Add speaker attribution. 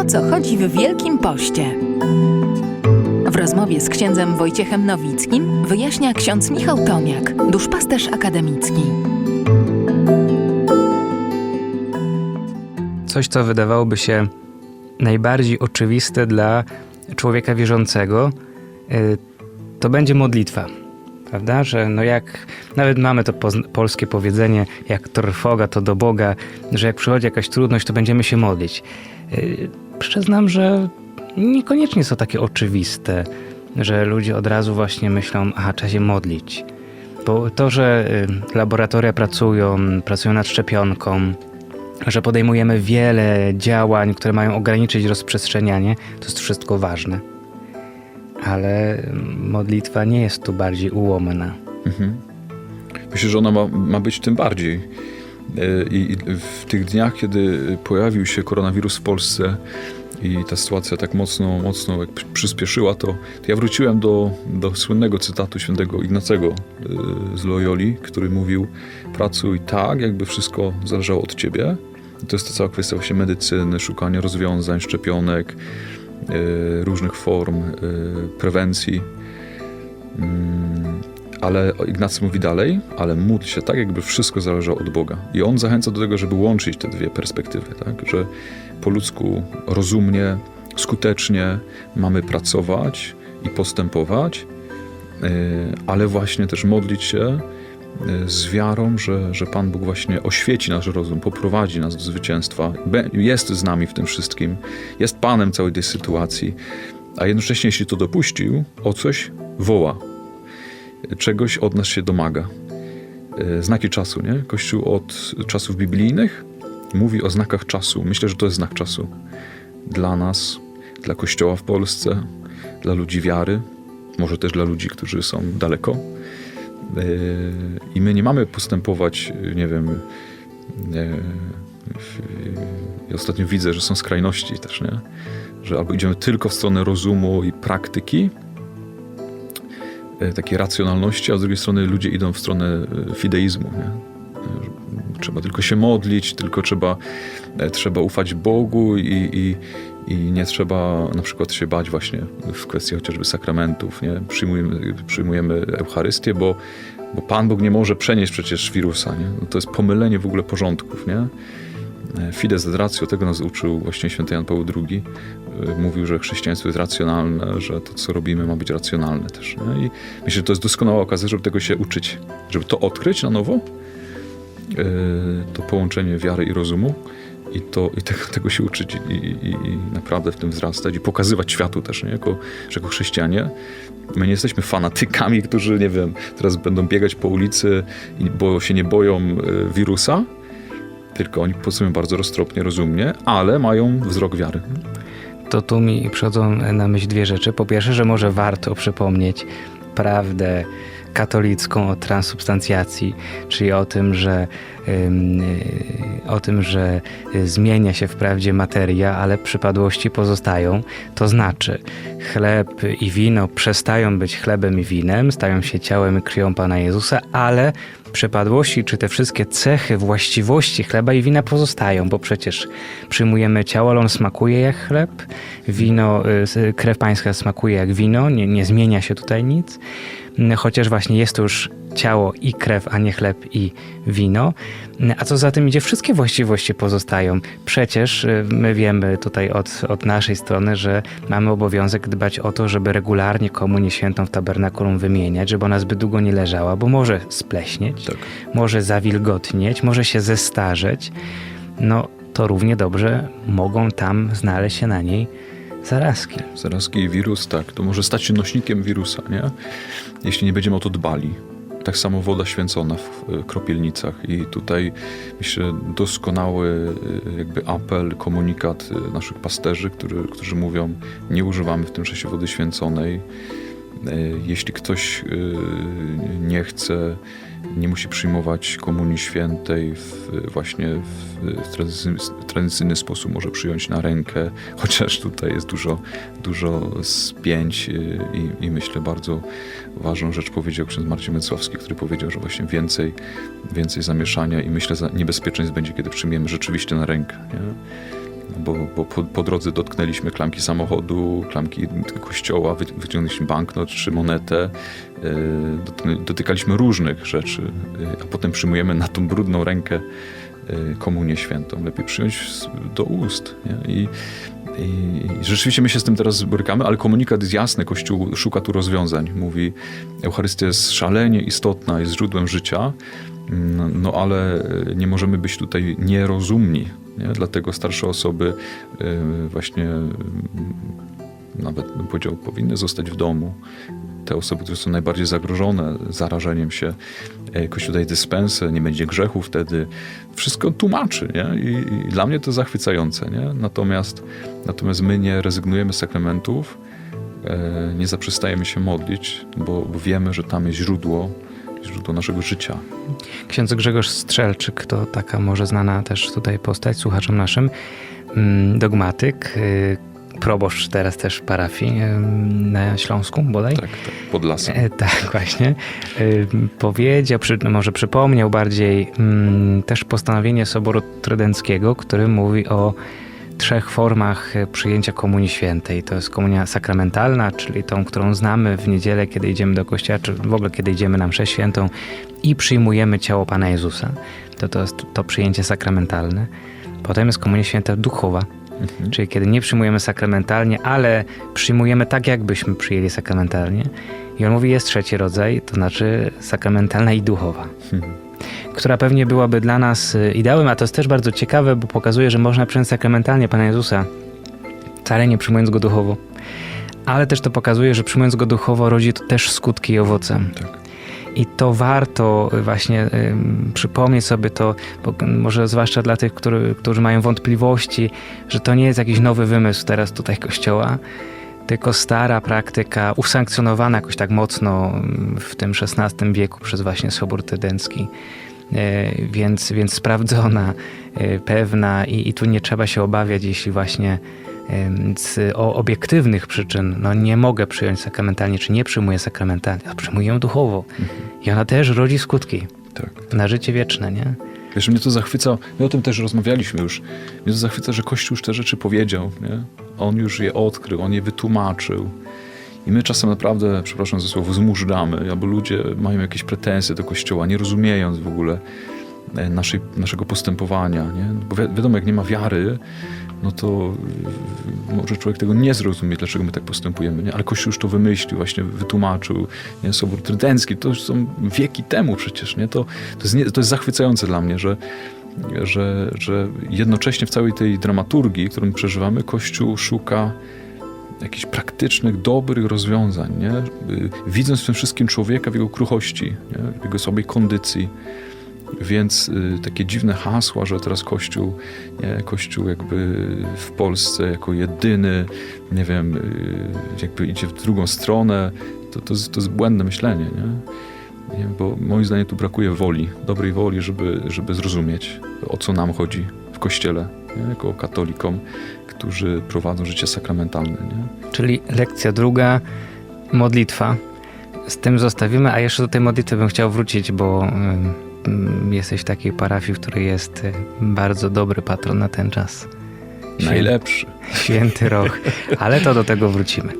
Speaker 1: O co chodzi w Wielkim Poście? W rozmowie z księdzem Wojciechem Nowickim wyjaśnia ksiądz Michał Tomiak, duszpasterz akademicki.
Speaker 2: Coś, co wydawałoby się najbardziej oczywiste dla człowieka wierzącego, y, to będzie modlitwa. Prawda? Że no jak nawet mamy to polskie powiedzenie, jak trwoga to do Boga, że jak przychodzi jakaś trudność, to będziemy się modlić. Przyznam, że niekoniecznie są takie oczywiste, że ludzie od razu właśnie myślą, aha, trzeba się modlić. Bo to, że y, laboratoria pracują, pracują nad szczepionką, że podejmujemy wiele działań, które mają ograniczyć rozprzestrzenianie, to jest wszystko ważne. Ale modlitwa nie jest tu bardziej ułomna.
Speaker 3: Mhm. Myślę, że ona ma, ma być tym bardziej. E, I w tych dniach, kiedy pojawił się koronawirus w Polsce i ta sytuacja tak mocno, mocno przyspieszyła, to, ja wróciłem do, do słynnego cytatu świętego Ignacego e, z Loyoli, który mówił pracuj tak, jakby wszystko zależało od ciebie. I to jest ta cała kwestia właśnie medycyny, szukania rozwiązań, szczepionek, e, różnych form prewencji. Ale Ignacy mówi dalej, ale módl się tak, jakby wszystko zależało od Boga. I on zachęca do tego, żeby łączyć te dwie perspektywy, tak? że po ludzku rozumnie, skutecznie mamy pracować i postępować, yy, ale właśnie też modlić się yy, z wiarą, że, że Pan Bóg właśnie oświeci nasz rozum, poprowadzi nas do zwycięstwa, jest z nami w tym wszystkim, jest Panem całej tej sytuacji, a jednocześnie, jeśli to dopuścił, o coś woła, czegoś od nas się domaga. E, Znaki czasu, nie? Kościół od czasów biblijnych mówi o znakach czasu. Myślę, że to jest znak czasu dla nas, dla Kościoła w Polsce, dla ludzi wiary, może też dla ludzi, którzy są daleko. E, I my nie mamy postępować, nie wiem. e, w- Ja ostatnio widzę, że są skrajności też, nie? Że albo idziemy tylko w stronę rozumu i praktyki, e, takiej racjonalności, a z drugiej strony ludzie idą w stronę e, fideizmu. Nie? E, Trzeba tylko się modlić, tylko trzeba, e, trzeba ufać Bogu i, i, i nie trzeba na przykład się bać właśnie w kwestii chociażby sakramentów. Nie? Przyjmujemy, przyjmujemy Eucharystię, bo, bo Pan Bóg nie może przenieść przecież wirusa. Nie? No to jest pomylenie w ogóle porządków. Nie? Fides ratio, tego nas uczył właśnie święty Jan Paweł II. E, Mówił, że chrześcijaństwo jest racjonalne, że to, co robimy, ma być racjonalne też. Nie? I myślę, że to jest doskonała okazja, żeby tego się uczyć, żeby to odkryć na nowo, e, to połączenie wiary i rozumu i, to, i tego, tego się uczyć i, i, i naprawdę w tym wzrastać i pokazywać światu też, nie? Jako, że jako chrześcijanie my nie jesteśmy fanatykami, którzy, nie wiem, teraz będą biegać po ulicy, bo się nie boją e, wirusa, tylko oni pracują bardzo roztropnie, rozumnie, ale mają wzrok wiary.
Speaker 2: To tu mi przychodzą na myśl dwie rzeczy. Po pierwsze, że może warto przypomnieć prawdę katolicką o transubstancjacji, czyli o tym, że y, o tym, że y, zmienia się wprawdzie materia, ale przypadłości pozostają. To znaczy, chleb i wino przestają być chlebem i winem, stają się ciałem i krwią Pana Jezusa, ale przypadłości, czy te wszystkie cechy, właściwości chleba i wina pozostają, bo przecież przyjmujemy ciało, ale on smakuje jak chleb, wino, y, krew pańska smakuje jak wino, nie, nie zmienia się tutaj nic, chociaż właśnie jest to już ciało i krew, a nie chleb i wino. Mm, A co za tym idzie, wszystkie właściwości pozostają. Przecież y, my wiemy tutaj od, od naszej strony, że mamy obowiązek dbać o to, żeby regularnie komunię świętą w tabernakulum wymieniać, żeby ona zbyt długo nie leżała, bo może spleśnieć,
Speaker 3: Tak.
Speaker 2: może zawilgotnieć, może się zestarzeć. No to równie dobrze mogą tam znaleźć się na niej zarazki.
Speaker 3: Zarazki i wirus, tak, to może stać się nośnikiem wirusa, nie? Jeśli nie będziemy o to dbali. Tak samo woda święcona w kropielnicach i tutaj myślę doskonały e, jakby apel, komunikat e, naszych pasterzy, który, którzy mówią nie używamy w tym czasie wody święconej. E, Jeśli ktoś nie chce, nie musi przyjmować komunii świętej w, właśnie w, tradycyjny, sposób, może przyjąć na rękę, chociaż tutaj jest dużo, dużo spięć y, i, i myślę bardzo ważną rzecz powiedział ksiądz Marcin Mencławski, który powiedział, że właśnie więcej, więcej zamieszania i myślę za niebezpieczeństw będzie, kiedy przyjmiemy rzeczywiście na rękę. Nie? Bo, bo po, po drodze dotknęliśmy klamki samochodu, klamki kościoła, wy, wyciągnęliśmy banknot czy monetę, e, dotykaliśmy różnych rzeczy, e, a potem przyjmujemy na tą brudną rękę e, komunię świętą. Lepiej przyjąć do ust. Nie? I, i, rzeczywiście my się z tym teraz borykamy, ale komunikat jest jasny, Kościół szuka tu rozwiązań. Mówi, Eucharystia jest szalenie istotna, jest źródłem życia, no, no ale nie możemy być tutaj nierozumni. Nie? Dlatego starsze osoby e, właśnie mm, nawet bym powiedział, powinny zostać w domu. Te osoby, które są najbardziej zagrożone zarażeniem się, e, Kościół daje dyspensę, nie będzie grzechu wtedy. Wszystko tłumaczy, nie? I, I dla mnie to zachwycające, nie? Natomiast, natomiast my nie rezygnujemy z sakramentów, e, nie zaprzestajemy się modlić, bo wiemy, że tam jest źródło, źródło naszego życia.
Speaker 2: Ksiądz Grzegorz Strzelczyk to taka może znana też tutaj postać słuchaczom naszym, mm, dogmatyk, y, proboszcz teraz też parafii y, na Śląsku bodaj.
Speaker 3: Tak, tak, pod lasem.
Speaker 2: E, tak, właśnie. Y, Powiedział, przy, no może przypomniał bardziej mm, też postanowienie Soboru Trydenckiego, który mówi o trzech formach e, przyjęcia Komunii Świętej. To jest komunia sakramentalna, czyli tą, którą znamy w niedzielę, kiedy idziemy do kościoła, czy w ogóle kiedy idziemy na mszę świętą i przyjmujemy ciało Pana Jezusa. To, to jest to przyjęcie sakramentalne. Potem jest Komunia Święta duchowa,
Speaker 3: Mhm.
Speaker 2: Czyli kiedy nie przyjmujemy sakramentalnie, ale przyjmujemy tak, jakbyśmy przyjęli sakramentalnie. I on mówi, jest trzeci rodzaj, to znaczy sakramentalna i duchowa,
Speaker 3: Mhm.
Speaker 2: Która pewnie byłaby dla nas y, ideałem, a to jest też bardzo ciekawe, bo pokazuje, że można przyjąć sakramentalnie Pana Jezusa, wcale nie przyjmując Go duchowo. Ale też to pokazuje, że przyjmując Go duchowo rodzi to też skutki i owoce.
Speaker 3: Tak.
Speaker 2: I to warto właśnie ym, przypomnieć sobie to, może zwłaszcza dla tych, który, którzy mają wątpliwości, że to nie jest jakiś nowy wymysł teraz tutaj Kościoła, tylko stara praktyka, usankcjonowana jakoś tak mocno ym, w tym XVI wieku przez właśnie Sobór Tydencki. E, Więc, więc sprawdzona, e, pewna i, i tu nie trzeba się obawiać, jeśli właśnie z o obiektywnych przyczyn no nie mogę przyjąć sakramentalnie, czy nie przyjmuję sakramentalnie, a przyjmuję ją duchowo. I ona też rodzi skutki
Speaker 3: tak.
Speaker 2: na życie wieczne, nie?
Speaker 3: Wiesz, mnie to zachwyca, my o tym też rozmawialiśmy już, mnie to zachwyca, że Kościół już te rzeczy powiedział, nie? On już je odkrył, on je wytłumaczył. I my czasem naprawdę, przepraszam za słowo, zmużdżamy, albo ludzie mają jakieś pretensje do Kościoła, nie rozumiejąc w ogóle e, naszej, naszego postępowania, nie? Bo wi- wiadomo, jak nie ma wiary, no to y, może człowiek tego nie zrozumie, dlaczego my tak postępujemy, nie? Ale Kościół już to wymyślił, właśnie wytłumaczył, nie? Sobór Trydencki, to już są wieki temu przecież, nie? To, to, jest, nie, to jest zachwycające dla mnie, że, że, że jednocześnie w całej tej dramaturgii, którą przeżywamy, Kościół szuka jakichś praktycznych, dobrych rozwiązań, nie? Y, widząc w tym wszystkim człowieka w jego kruchości, nie? w jego słabej kondycji. Więc y, takie dziwne hasła, że teraz Kościół, nie? Kościół jakby w Polsce jako jedyny, nie wiem, y, jakby idzie w drugą stronę, to, to, to jest błędne myślenie, nie? Bo moim zdaniem tu brakuje woli, dobrej woli, żeby, żeby zrozumieć, o co nam chodzi w Kościele, nie? jako katolikom, którzy prowadzą życie sakramentalne. Nie?
Speaker 2: Czyli lekcja druga, modlitwa. Z tym zostawimy, a jeszcze do tej modlitwy bym chciał wrócić, bo jesteś w takiej parafii, w której jest y, bardzo dobry patron na ten czas.
Speaker 3: Najlepszy.
Speaker 2: Święty rok, ale to do tego wrócimy.